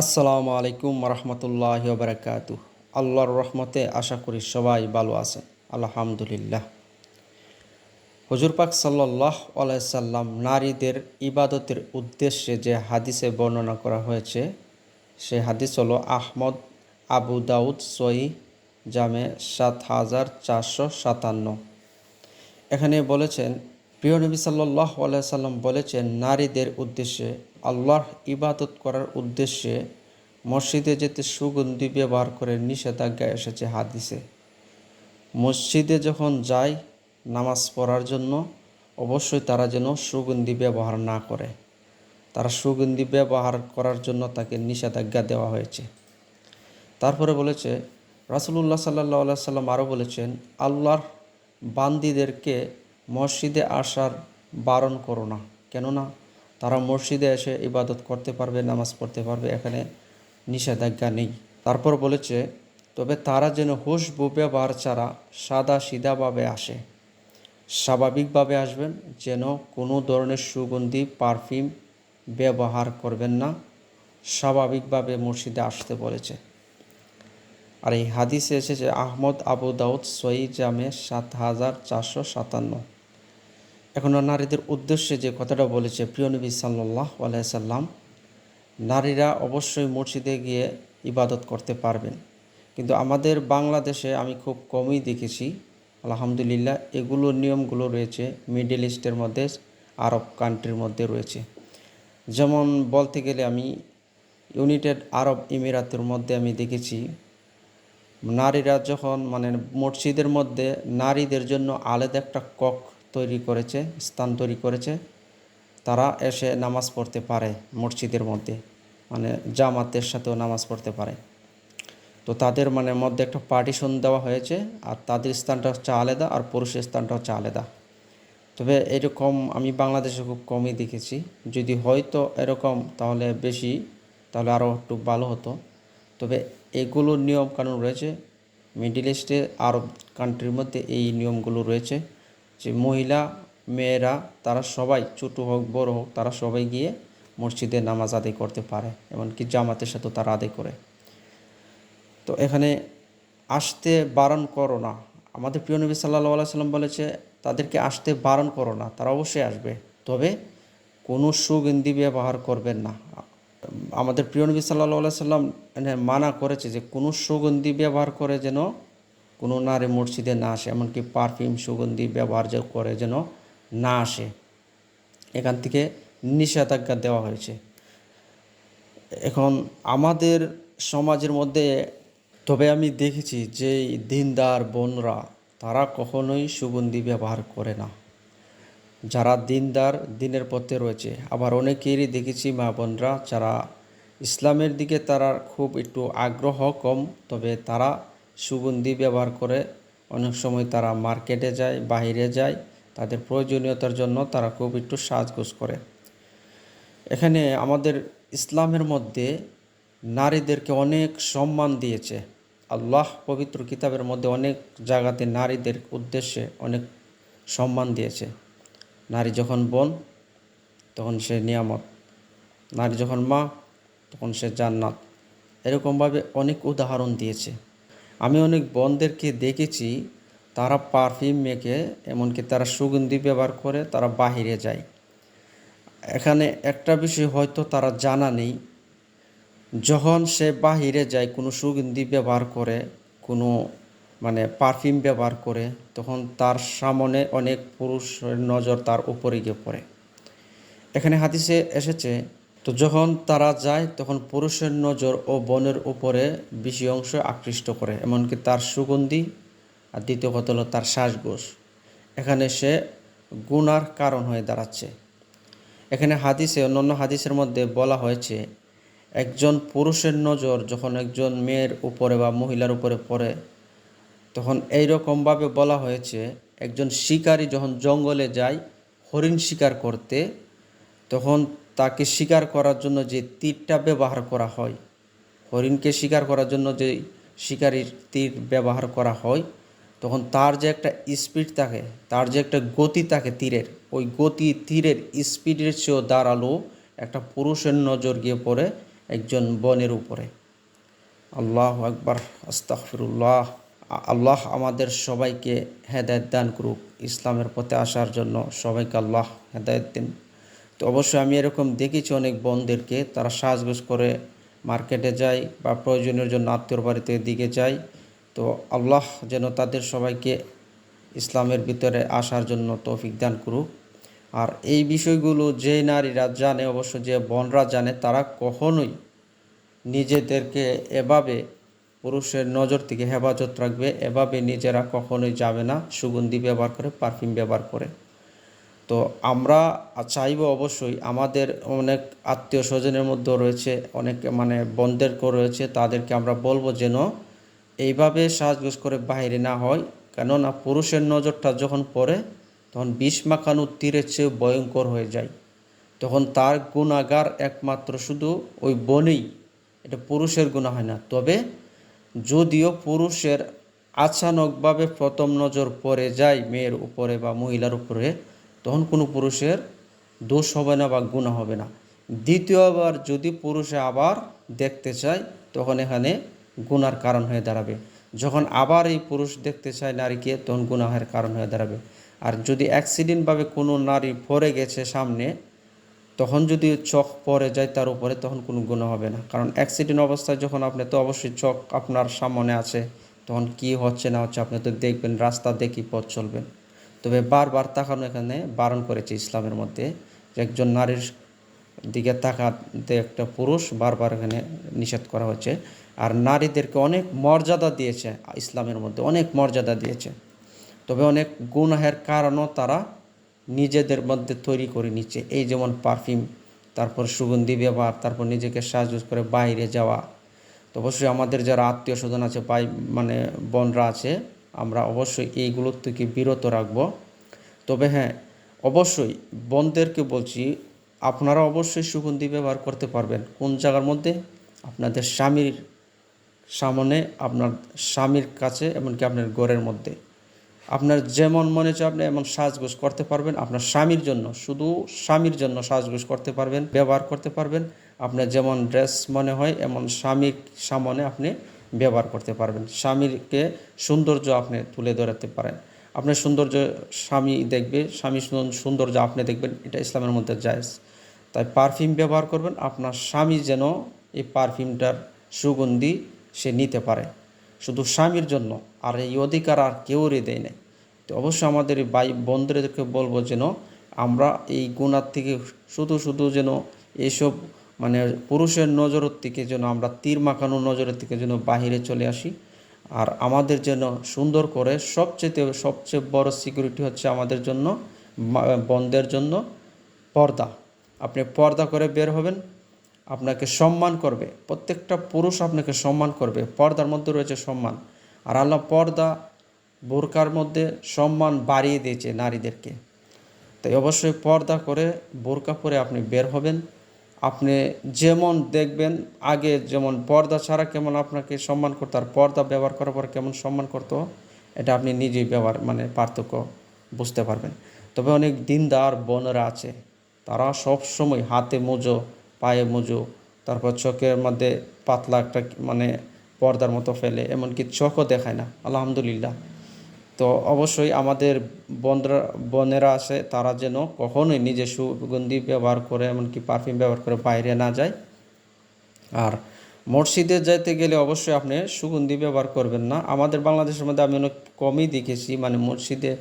আসসালামু আলাইকুম রহমতুল্লাহ বারকাত আল্লাহর রহমতে আশা করি সবাই ভালো আছে আলহামদুলিল্লাহ। হজুর পাক সাল্লাহ আলাইসাল্লাম নারীদের ইবাদতের উদ্দেশ্যে যে হাদিসে বর্ণনা করা হয়েছে সে হাদিস হলো আহমদ, আবু দাউদ সই জামে সাত হাজার চারশো সাতান্ন। এখানে বলেছেন, প্রিয় নবী সাল্লাহ আলাইসাল্লাম বলেছেন, নারীদের উদ্দেশ্যে আল্লাহর ইবাদত করার উদ্দেশ্যে মসজিদে যেতে সুগন্ধি ব্যবহার করে নিষেধাজ্ঞা এসেছে হাদিসে। মসজিদে যখন যায় নামাজ পড়ার জন্য, অবশ্যই তারা যেন সুগন্ধি ব্যবহার না করে। তারা সুগন্ধি ব্যবহার করার জন্য তাকে নিষেধাজ্ঞা দেওয়া হয়েছে। তারপরে বলেছে, রাসুলুল্লাহ সাল্লাহ সাল্লাম আরও বলেছেন, আল্লাহর বান্দিদেরকে মসজিদে আসার বারণ করো না। কেননা তারা মসজিদে এসে ইবাদত করতে পারবে, নামাজ পড়তে পারবে, এখানে নিষেধাজ্ঞা নেই। তারপর বলেছে, তবে তারা যেন হুশবু ব্যবহার ছাড়া সাদা সিধাভাবে আসে। স্বাভাবিকভাবে আসবেন যেন কোনো ধরনের সুগন্ধি, পারফিউম ব্যবহার করবেন না। স্বাভাবিকভাবে মসজিদে আসতে বলেছে। আর এই হাদিসে এসেছে, আহমদ আবু দাউদ সই জামে সাত হাজার চারশো সাতান্ন। এখন নারীদের উদ্দেশ্যে যে কথাটা বলেছে প্রিয় নবী সাল্লাহ আলাইসাল্লাম নারীরা অবশ্যই মসজিদে গিয়ে ইবাদত করতে পারবেন। কিন্তু আমাদের বাংলাদেশে আমি খুব কমই দেখেছি, আলহামদুলিল্লাহ এগুলো নিয়মগুলো রয়েছে, মিডল ইস্টের মধ্যে, আরব কান্ট্রির মধ্যে রয়েছে। যেমন বলতে গেলে আমি ইউনাইটেড আরব ইমিরাতের মধ্যে আমি দেখেছি, নারীরা যখন মানে মসজিদের মধ্যে নারীদের জন্য আলাদা একটা কক তৈরি করেছে, স্থান তৈরি করেছে। তারা এসে নামাজ পড়তে পারে মসজিদের মধ্যে মানে জামাতের সাথেও নামাজ পড়তে পারে। তো তাদের মানে মধ্যে একটা পার্টিশন দেওয়া হয়েছে আর তাদের স্থানটা হচ্ছে আলাদা আর পুরুষের স্থানটা হচ্ছে আলাদা। তবে এরকম আমি বাংলাদেশে খুব কমই দেখেছি। যদি হয়তো এরকম তাহলে বেশি, তাহলে আরও একটু ভালো হতো। তবে এগুলোর নিয়ম কানুন রয়েছে। মিডিল ইস্টে আরব কান্ট্রির মধ্যে এই নিয়মগুলো রয়েছে। যে মহিলা, মেয়েরা, তারা সবাই ছোটো হোক, বড় হোক, তারা সবাই গিয়ে মসজিদে নামাজ আদায় করতে পারে, এমনকি জামাতের সাথেও তারা আদায় করে। তো এখানে আসতে বারণ করো না। আমাদের প্রিয় নবী সাল্লাহ সাল্লাম বলেছে, তাদেরকে আসতে বারণ করো না, তারা অবশ্যই আসবে। তবে কোনো সুগন্ধি ব্যবহার করবেন না। আমাদের প্রিয় নবী সাল্লাহ সাল্লাম মানা করেছে যে কোনো সুগন্ধি ব্যবহার করে যেন কোনো নারী মসজিদে না আসে, এমনকি পারফিউম, সুগন্ধি ব্যবহার করে যেন না আসে। এখান থেকে নিষেধাজ্ঞা দেওয়া হয়েছে। এখন আমাদের সমাজের মধ্যে, তবে আমি দেখেছি যে দিনদার বোনরা, তারা কখনোই সুগন্ধি ব্যবহার করে না। যারা দিনদার, দিনের পথে রয়েছে। আবার অনেকেরই দেখেছি মা বোনরা, যারা ইসলামের দিকে তারা খুব একটু আগ্রহ কম, তবে তারা সুগন্ধি ব্যবহার করে অনেক সময় তারা মার্কেটে যায় বাহিরে যায়। তাদের প্রয়োজনীয়তার জন্য তারা খুব একটু সাজগোজ করে। এখানে আমাদের ইসলামের মধ্যে নারীদেরকে অনেক সম্মান দিয়েছে। আল্লাহ পবিত্র কিতাবের মধ্যে অনেক জায়গাতে নারীদের উদ্দেশ্যে অনেক সম্মান দিয়েছে। নারী যখন বোন, তখন সে নিয়ামত। নারী যখন মা, তখন সে জান্নাত। এরকমভাবে অনেক উদাহরণ দিয়েছে। আমি অনেক বোনদেরকে দেখেছি, তারা পারফিউম মেখে এমনকি তারা সুগন্ধি ব্যবহার করে, তারা বাহিরে যায়। এখানে একটা বিষয় হয়তো তারা জানা নেই, যখন সে বাহিরে যায়, কোনো সুগন্ধি ব্যবহার করে, কোনো মানে পারফিউম ব্যবহার করে, তখন তার সামনে অনেক পুরুষের নজর তার উপরে গিয়ে পড়ে। এখানে হাদিসে এসেছে তো যখন তারা যায়, তখন পুরুষের নজর ও বনের উপরে বেশি অংশ আকৃষ্ট করে, এমনকি তার সুগন্ধি। আর দ্বিতীয় কথা হলো তার শ্বাসগোষ এখানে সে গুনার কারণ হয়ে দাঁড়াচ্ছে। এখানে হাদিসে, অন্যান্য হাদিসের মধ্যে বলা হয়েছে, একজন পুরুষের নজর যখন একজন মেয়ের উপরে বা মহিলার উপরে পড়ে, তখন এইরকমভাবে বলা হয়েছে, একজন শিকারী যখন জঙ্গলে যায়, হরিণ শিকার করতে, তখন তাকে শিকার করার জন্য যে তীরটা ব্যবহার করা হয়, হরিণকে শিকার করার জন্য যে শিকারির তীর ব্যবহার করা হয়, তখন তার যে একটা স্পিড থাকে, তার যে একটা গতি থাকে তীরের, ওই গতি তীরের স্পিডের চেয়েও দাঁড়াল একটা পুরুষের নজর গিয়ে পড়ে একজন বনের উপরে। আল্লাহ আকবার, আস্তাগফিরুল্লাহ। আল্লাহ আমাদের সবাইকে হেদায়ত দান করুক, ইসলামের পথে আসার জন্য সবাইকে আল্লাহ হেদায়ত দিন। তো অবশ্যই আমি এরকম দেখেছি অনেক বোনদেরকে তারা সাজগোজ করে মার্কেটে যায় বা প্রয়োজনের জন্য আত্মীয়র বাড়িতে দিকে যায়। তো আল্লাহ যেন তাদের সবাইকে ইসলামের ভিতরে আসার জন্য তৌফিক দান করুক। আর এই বিষয়গুলো যে নারীরা জানে, অবশ্য যে বোনরা জানে, তারা কখনোই নিজেদেরকে এভাবে পুরুষের নজর থেকে হেফাজত রাখবে, এভাবে নিজেরা কখনোই যাবে না। সুগন্ধি ব্যবহার করে, পারফিউম ব্যবহার করে। তো আমরা চাইব অবশ্যই আমাদের অনেক আত্মীয় স্বজনের মধ্যেও রয়েছে, অনেক মানে বন্ধের বন্ধেরকেও রয়েছে, তাদেরকে আমরা বলব যেন এইভাবে সাজগোজ করে বাইরে না হয়। কেননা পুরুষের নজরটা যখন পড়ে, তখন বিষ মাখানো তীরের চেয়ে ভয়ঙ্কর হয়ে যায়। তখন তার গুণাগার একমাত্র শুধু ওই বনেই, এটা পুরুষের গুণা হয় না। তবে যদিও পুরুষের আচানকভাবে প্রথম নজর পড়ে যায় মেয়ের উপরে বা মহিলার উপরে তখন কোনো পুরুষের দোষ হবে না বা গুণা হবে না। দ্বিতীয়বার যদি পুরুষে আবার দেখতে চায়, তখন এখানে গুনার কারণ হয়ে দাঁড়াবে। যখন আবার এই পুরুষ দেখতে চায় নারীকে, তখন গুনাহের কারণ হয়ে দাঁড়াবে। আর যদি অ্যাক্সিডেন্টভাবে কোনো নারী পড়ে গেছে সামনে, তখন যদি চোখ পড়ে যায় তার উপরে, তখন কোনো গুণ হবে না। কারণ অ্যাক্সিডেন্ট অবস্থায় যখন আপনি তো অবশ্যই চোখ আপনার সামনে আছে, তখন কি হচ্ছে না হচ্ছে আপনি তো দেখবেন, রাস্তা দেখি পথ চলবেন। তবে বারবার তাকানো এখানে বারণ করেছে ইসলামের মধ্যে যে একজন নারীর দিকে তাকাতে একটা পুরুষ বারবার এখানে নিষেধ করা হয়েছে। আর নারীদেরকে অনেক মর্যাদা দিয়েছে ইসলামের মধ্যে, অনেক মর্যাদা দিয়েছে। তবে অনেক গুনাহের কারণও তারা নিজেদের মধ্যে তৈরি করে নিচ্ছে। এই যেমন পারফিউম, তারপর সুগন্ধি ব্যবহার, তারপর নিজেকে সাজগোজ করে বাইরে যাওয়া। তো অবশ্যই আমাদের যারা আত্মীয় স্বজন আছে, ভাই মানে বোনরা আছে আমরা অবশ্যই এইগুলোর থেকে বিরত রাখব। তবে হ্যাঁ অবশ্যই বোনদেরকে বলছি, আপনারা অবশ্যই সুগন্ধি ব্যবহার করতে পারবেন। কোন জায়গার মধ্যে? আপনাদের স্বামীর সামনে, আপনার স্বামীর কাছে, এমনকি আপনার ঘরের মধ্যে। আপনার যেমন মনে চায় আপনি এমন সাজগোজ করতে পারবেন। আপনার স্বামীর জন্য, শুধু স্বামীর জন্য সাজগোজ করতে পারবেন, ব্যবহার করতে পারবেন। আপনার যেমন ড্রেস মনে হয়, এমন স্বামীর সামনে আপনি ব্যবহার করতে পারবেন। স্বামীরকে সৌন্দর্য আপনি তুলে ধরাতে পারেন। আপনার সৌন্দর্য স্বামী দেখবে, স্বামী সুন্দর- সৌন্দর্য আপনি দেখবেন, এটা ইসলামের মধ্যে জায়েজ। তাই পারফিউম ব্যবহার করবেন, আপনার স্বামী যেন এই পারফিউমটার সুগন্ধি সে নিতে পারে। শুধু স্বামীর জন্য, আর এই অধিকার আর কেউরই দেয় নাই। তো অবশ্যই আমাদের এই ভাই বোনদেরকে বলব যেন, আমরা এই গুণার থেকে শুধু শুধু যেন এইসব মানে পুরুষের নজরের থেকে যেন আমরা তীর মাখানো নজরের থেকে যেন বাহিরে চলে আসি। আর আমাদের যেন সুন্দর করে সবচেয়ে সবচেয়ে বড় সিকিউরিটি হচ্ছে আমাদের জন্য বন্ধের জন্য পর্দা। আপনি পর্দা করে বের হবেন, আপনাকে সম্মান করবে। প্রত্যেকটা পুরুষ আপনাকে সম্মান করবে। পর্দার মধ্যে রয়েছে সম্মান। আর আল্লাহ পর্দা, বোরকার মধ্যে সম্মান বাড়িয়ে দিয়েছে নারীদেরকে। তাই অবশ্যই পর্দা করে বোরকা পরে আপনি বের হবেন। আপনি যেমন দেখবেন, আগে যেমন পর্দা ছাড়া কেমন আপনাকে সম্মান করতো, আর পর্দা ব্যবহার করার পর কেমন সম্মান করতো, এটা আপনি নিজেই ব্যবহার মানে পার্থক্য বুঝতে পারবেন। তবে অনেক দিনদার বোনেরা আছে, তারা সব সময় হাতে মোজো, পায়ে মোজো, তারপর চোখের মধ্যে পাতলা একটা মানে পর্দার মতো ফেলে, এমনকি চোখও দেখায় না, আলহামদুলিল্লাহ। তো অবশ্যই আমাদের বন্ধরা, বোনেরা আছে, তারা যেন কখনোই নিজে সুগন্ধি ব্যবহার করে, এমনকি পারফিউম ব্যবহার করে বাইরে না যায়। আর মসজিদে যাইতে গেলে অবশ্যই আপনি সুগন্ধি ব্যবহার করবেন না। আমাদের বাংলাদেশের মধ্যে আমি অনেক কমই দেখেছি মানে মসজিদে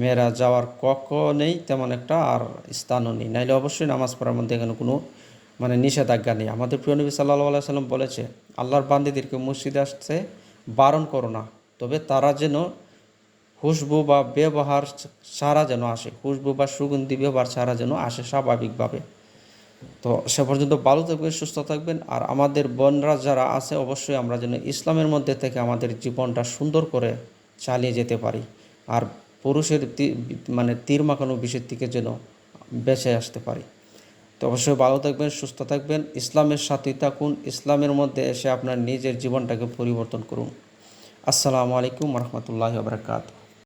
মেয়েরা যাওয়ার কখনই তেমন একটা আর স্থানও নেই। নাইলে অবশ্যই নামাজ পড়ার মধ্যে এখানে কোনো মানে নিষেধাজ্ঞা নেই। আমাদের প্রিয় নবী সাল্লাহ আল্লাহ সাল্লাম বলেছে, আল্লাহর বান্দিদেরকে মসজিদে আসতে বারণ করো না। তবে তারা যেন খুশবু বা ব্যবহার ছাড়া যেন আসে। খুশবু বা সুগন্ধি ব্যবহার ছাড়া যেন আসে স্বাভাবিকভাবে। তো সে পর্যন্ত ভালো থাকবেন, সুস্থ থাকবেন। আর আমাদের বনরা যারা আছে, অবশ্যই আমরা যেন ইসলামের মধ্যে থেকে আমাদের জীবনটা সুন্দর করে চালিয়ে যেতে পারি। আর পুরুষের মানে তীর মাখানো বিষয়ের থেকে যেন বেঁচে আসতে পারি। তো অবশ্যই ভালো থাকবেন, সুস্থ থাকবেন। ইসলামের সাথে থাকুন, ইসলামের মধ্যে এসে আপনার নিজের জীবনটাকে পরিবর্তন করুন। আসসালামু আলাইকুম রহমতুল্লাহ বারকাত